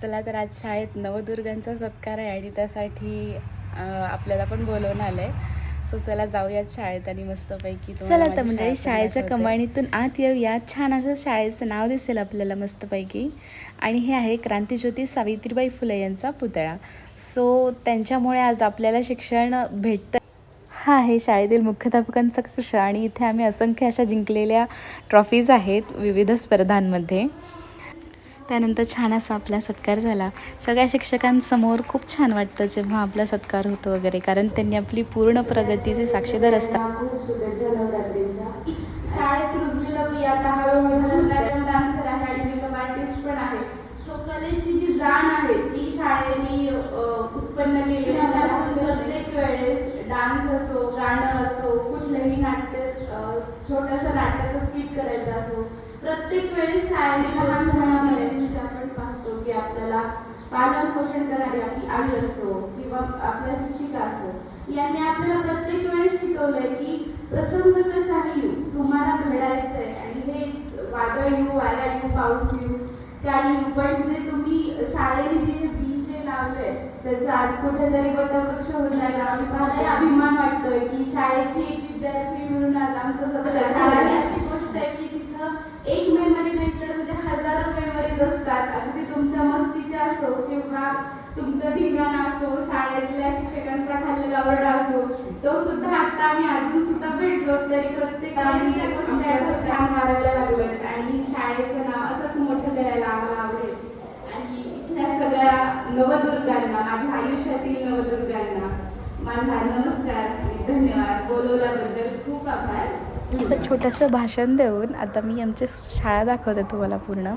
चला तर आज शाळेत नवदुर्गांचा सत्कार आहे आणि त्यासाठी आपल्याला पण बोलवून आलंय. सो चला जाऊयात शाळेत आणि मस्तपैकी चला तर मंडळी शाळा शाळेच्या. कमाणीतून आत येऊया. छान असं शाळेचं नाव दिसेल आपल्याला मस्तपैकी. आणि हे आहे क्रांतीज्योती सावित्रीबाई फुले यांचा पुतळा. सो त्यांच्यामुळे आज आपल्याला शिक्षण भेटतं. हा आहे शाळेतील मुख्याध्यापकांचा कक्ष आणि इथे आम्ही असंख्य अशा जिंकलेल्या ट्रॉफीज आहेत विविध स्पर्धांमध्ये. त्यानंतर छान असा आपला सत्कार झाला. सगळ्या शिक्षकांसमोर खूप छान वाटतं जेव्हा आपला सत्कार होतो वगैरे कारण त्यांनी आपली पूर्ण प्रगतीचे साक्षीदार असतात. शाळेत रुजलेलं मी आता हळूहळू डान्सर आहे आणि मेकअप आर्टिस्ट पण आहे. सो कलेची जी जाण आहे ती शाळेने उत्पन्न केली. आहे असून प्रत्येक वेळेस डान्स असो गाणं असो कुठलंही नाट्य अं, छोटंसं नाट्याचं स्किट करायचं असो प्रत्येक वेळेस शाळेने लहान मुलांमध्ये आपण पाहतो की आपल्याला पालन पोषण करणारी आपली आई असो किंवा आपल्या शिक्षिका असो यांनी आपल्याला प्रत्येक वेळेस शिकवलंय की प्रसंग कसाही येऊ तुम्हाला घडायचंय आणि हे वादळ येऊ वारा येऊ पाऊस येऊ काही येऊ पण जे तुम्ही शाळेने जे बी जे लावलंय त्याचा आज कुठेतरी वटवृक्ष होत आहे आम्ही पाहताय अभिमान वाटतोय की शाळेची एक विद्यार्थी म्हणून आज आमचं सतत शाळा ही अशी गोष्ट आहे की तिथं एक मेमरी नाही तर म्हणजे हजारो मेमरीज असतात अगदी तुमच्या मस्तीच्या असो किंवा तुमचं धिंगाण असो शाळेतल्या शिक्षकांचा खाल्लेला ओरडा असो तो सुद्धा आता आम्ही अजून सुद्धा भेटलो तरी प्रत्येकाने त्या गोष्टी छान मारायला लागलोय आणि शाळेचं नाव असंच मोठं द्यायला आम्हाला आवडेल. आणि इथल्या सगळ्या नवदुर्गांना माझ्या आयुष्यातील नवदुर्गांना माझा नमस्कार आणि धन्यवाद. बोलवल्याबद्दल खूप आभार. असं छोटंसं भाषण देऊन आता मी आमची शाळा दाखवते तुम्हाला पूर्ण.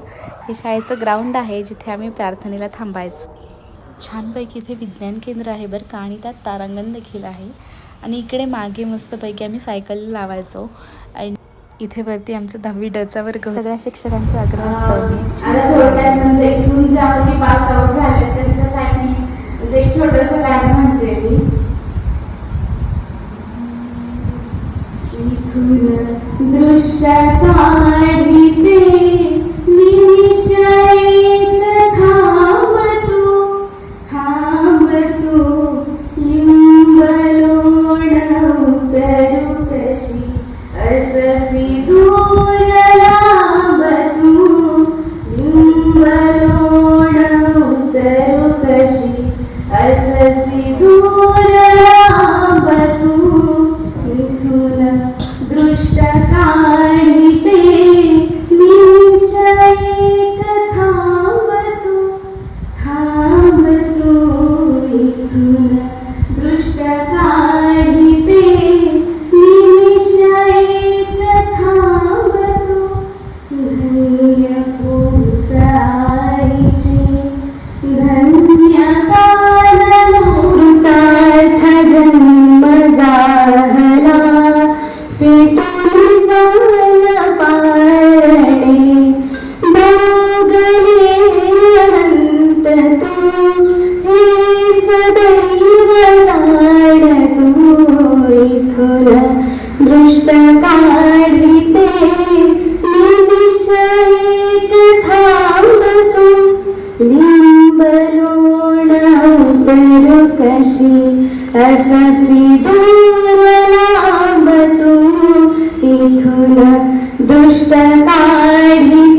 हे शाळेचं ग्राउंड आहे जिथे आम्ही प्रार्थनेला थांबायचं. छानपैकी इथे विज्ञान केंद्र आहे बरं का आणि त्यात तारांगण देखील आहे. आणि इकडे मागे मस्तपैकी आम्ही सायकल लावायचो. आणि इथे वरती आमचं दहावी डचा वर्ग सगळ्या शिक्षकांचे आग्रह असतं. म्हणजे दृष्ट काही कसी दूर लांब तू इथून दुष्ट काढिते